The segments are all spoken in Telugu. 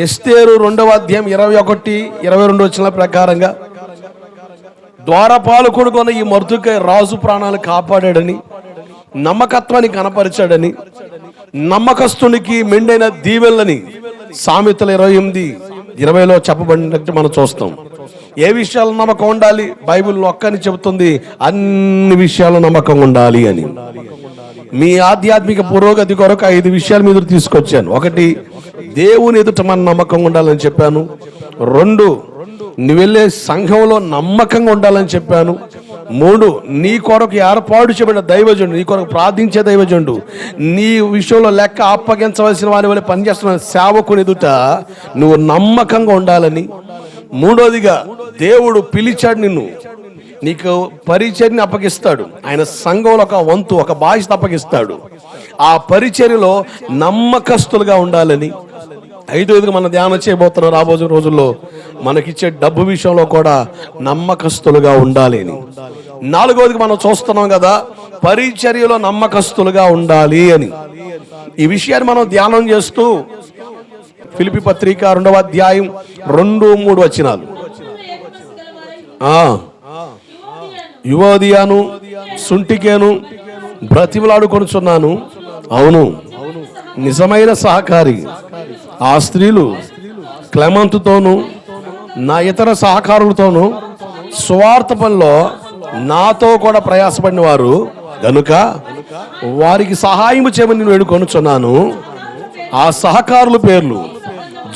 ఎస్తేరు రెండవ అధ్యాయం ఇరవై ఒకటి ఇరవై రెండు వచ్చిన ప్రకారంగా ద్వారపాలకుడు కొన్న ఈ మరుతుకై రాజు ప్రాణాలు కాపాడాడని నమ్మకత్వాన్ని కనపరిచాడని నమ్మకస్తునికి మెండైన దీవెళ్ళని సామెతల ఇరవై ఎనిమిది ఇరవైలో చెప్పబడినట్టు మనం చూస్తాం. ఏ విషయాలు నమ్మకం ఉండాలి? బైబిల్ ఒక్కని చెబుతుంది అన్ని విషయాలు నమ్మకం ఉండాలి అని. మీ ఆధ్యాత్మిక పురోగతి కొరకు ఐదు విషయాల మీద తీసుకొచ్చాను. ఒకటి దేవుని ఎదుట మన నమ్మకంగా ఉండాలని చెప్పాను. రెండు నువ్వు వెళ్ళే సంఘంలో నమ్మకంగా ఉండాలని చెప్పాను. మూడు నీ కొరకు ఏర్పాటు చేయబడిన దైవజనుడు నీ కొరకు ప్రార్థించే దైవజనుడు నీ విషయంలో లెక్క అప్పగించవలసిన వారి వల్ల పనిచేస్తున్న సేవకుని ఎదుట నువ్వు నమ్మకంగా ఉండాలని. మూడోదిగా దేవుడు పిలిచాడు నిన్ను. నీకు పరిచర్ని అప్పగిస్తాడు. ఆయన సంఘంలో ఒక వంతు ఒక బాధ్యత అప్పగిస్తాడు. ఆ పరిచర్యలో నమ్మకస్తులుగా ఉండాలని. ఐదోదిగా మనం ధ్యానం చేయబోతున్న రాబోయే రోజుల్లో మనకిచ్చే డబ్బు విషయంలో కూడా నమ్మకస్తులుగా ఉండాలి అని. నాలుగోదిగా మనం చూస్తున్నాం కదా పరిచర్యలో నమ్మకస్తులుగా ఉండాలి అని. ఈ విషయాన్ని మనం ధ్యానం చేస్తూ ఫిలిపి పత్రిక రెండవ అధ్యాయం రెండు మూడు వచ్చినాలు యువోదియాను సుంటికేను బ్రతిమలాడుకొనుచున్నాను. అవును నిజమైన సహకారి. ఆ స్త్రీలు క్లెమంత్తోనూ నా ఇతర సహకారులతోనూ స్వార్థ పనిలో నాతో కూడా ప్రయాసపడిన వారు గనుక వారికి సహాయం చేయమని నేను వేడుకొనుచున్నాను ఆ సహకారుల పేర్లు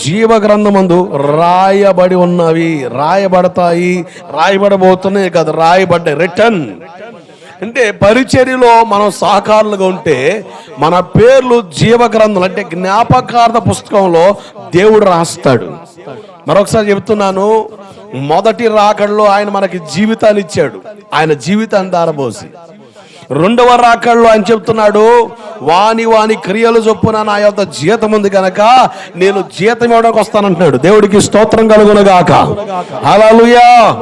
జీవ గ్రంథమందు రాయబడి ఉన్నవి. రాయబడతాయి రాయబడబోతున్నాయి కాదు రాయబడ్డాయి. రిటర్న్ అంటే పరిచర్యలో మనం సహకారులుగా ఉంటే మన పేర్లు జీవ గ్రంథాలు అంటే జ్ఞాపకార్థ పుస్తకంలో దేవుడు రాస్తాడు. మరొకసారి చెప్తున్నాను మొదటి రాకడలో ఆయన మనకి జీవితాన్ని ఇచ్చాడు. ఆయన జీవితాన్ని దారబోసి. రెండవ రాకడలో ఆయన చెప్తున్నాడు వాని వాని క్రియలు చొప్పున నా యొక్క జీతం ఉంది కనుక నేను జీతం ఇవ్వడానికి వస్తానంటున్నాడు. దేవుడికి స్తోత్రం కలుగునగాక హల్లెలూయా.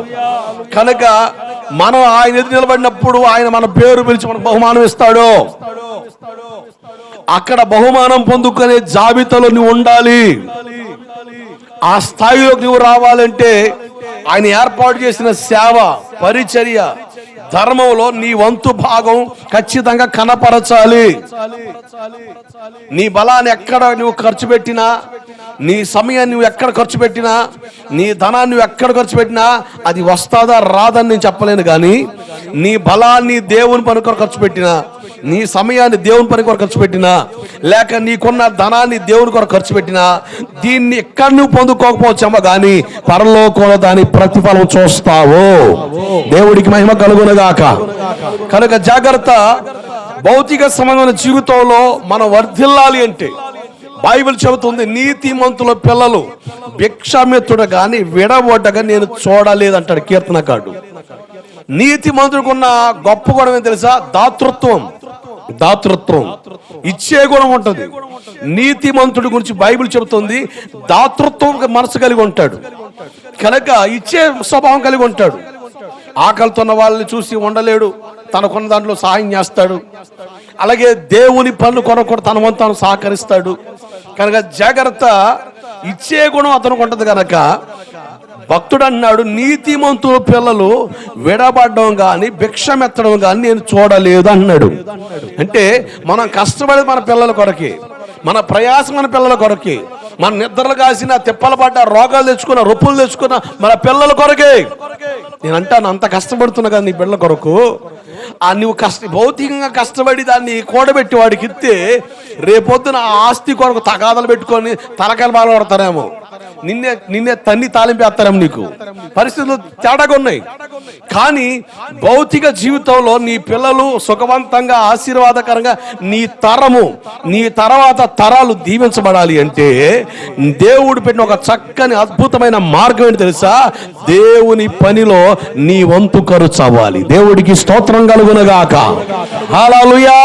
కనుక మనం ఆయన ఎదురు నిలబడినప్పుడు ఆయన మన పేరు పిలిచి మనకు బహుమానం ఇస్తాడు. అక్కడ బహుమానం పొందుకునే జాబితాలో నువ్వు ఉండాలి. ఆ స్థాయిలోకి నువ్వు రావాలంటే ఆయన ఏర్పాటు చేసిన సేవ పరిచర్య ధర్మంలో నీ వంతు భాగం ఖచ్చితంగా కనపరచాలి. నీ బలాన్ని ఎక్కడ నువ్వు ఖర్చు పెట్టినా నీ సమయాన్ని నువ్వు ఎక్కడ ఖర్చు పెట్టినా నీ ధనాన్ని నువ్వు ఎక్కడ ఖర్చు పెట్టినా అది వస్తాదా రాదని నేను చెప్పలేను కానీ నీ బలాన్ని దేవుని పనుకొని ఖర్చు పెట్టినా నీ సమయాన్ని దేవుని పని కొరకు ఖర్చు పెట్టినా లేక నీకున్న ధనాన్ని దేవుని కొరకు ఖర్చు పెట్టినా దీన్ని ఎక్కడ నువ్వు పొందుకోకపోవచ్చామో కానీ పరలోకంలో దాని ప్రతిఫలం చూస్తావు. దేవుడికి మహిమ కలుగునగాక. కనుక జాగ్రత్త భౌతిక సంబంధమైన జీవితంలో మనం వర్ధిల్లాలి అంటే బైబిల్ చెబుతుంది నీతిమంతుల పిల్లలు భిక్షామిత్రుడ కానీ విడబొడ్డగా నేను చూడలేదంటాడు కీర్తనకాడు నీతిమంతుడికున్న గొప్ప గుణం తెలుసా? దాతృత్వం. దాతృత్వం. ఇచ్చే గుణం ఉంటుంది. నీతిమంతుడి గురించి బైబిల్ చెబుతుంది. దాతృత్వం మనసు కలిగి ఉంటాడు. కనుక ఇచ్చే స్వభావం కలిగి ఉంటాడు. ఆకలితో ఉన్న వాళ్ళని చూసి ఉండలేడు తనకున్న దాంట్లో సహాయం చేస్తాడు. అలాగే దేవుని పనులు కొరకు తన వంతు తాను సహకరిస్తాడు. కనుక జాగ్రత్త. ఇచ్చే గుణం అతనికి ఉంటుంది కనుక భక్తుడు అన్నాడు నీతిమంతుల పిల్లలు విడబడడం కానీ భిక్షమెత్తడం కానీ నేను చూడలేదు అన్నాడు అంటే మనం కష్టపడేది మన పిల్లల కొరకే మన ప్రయాసం మన పిల్లల కొరకే మన నిద్రలు కాసిన తిప్పలు పడ్డ రోగాలు తెచ్చుకున్న రొప్పులు తెచ్చుకున్న మన పిల్లల కొరకే. నేను అంటాను అంత కష్టపడుతున్నా కదా నీ పిల్లల కొరకు. ఆ నువ్వు కష్ట భౌతికంగా కష్టపడి దాన్ని కూడబెట్టి వాడికి ఇస్తే రేపొద్దున ఆస్తి కొరకు తగాదలు పెట్టుకొని తలకాయలు బాధపడతారేమో నిన్నే నిన్నే తన్ని తాలింపేస్తారేమో నీకు. పరిస్థితులు తేడాగా ఉన్నాయి. కానీ భౌతిక జీవితంలో నీ పిల్లలు సుఖవంతంగా ఆశీర్వాదకరంగా నీ తరము నీ తర్వాత తరాలు దీవించబడాలి అంటే దేవుడు పెట్టిన ఒక చక్కని అద్భుతమైన మార్గం ఏంటి తెలుసా? దేవుని పనిలో నీ వంతు ఖర్చు అవ్వాలి. దేవుడికి స్తోత్రం కలుగునగాక. హాలూయా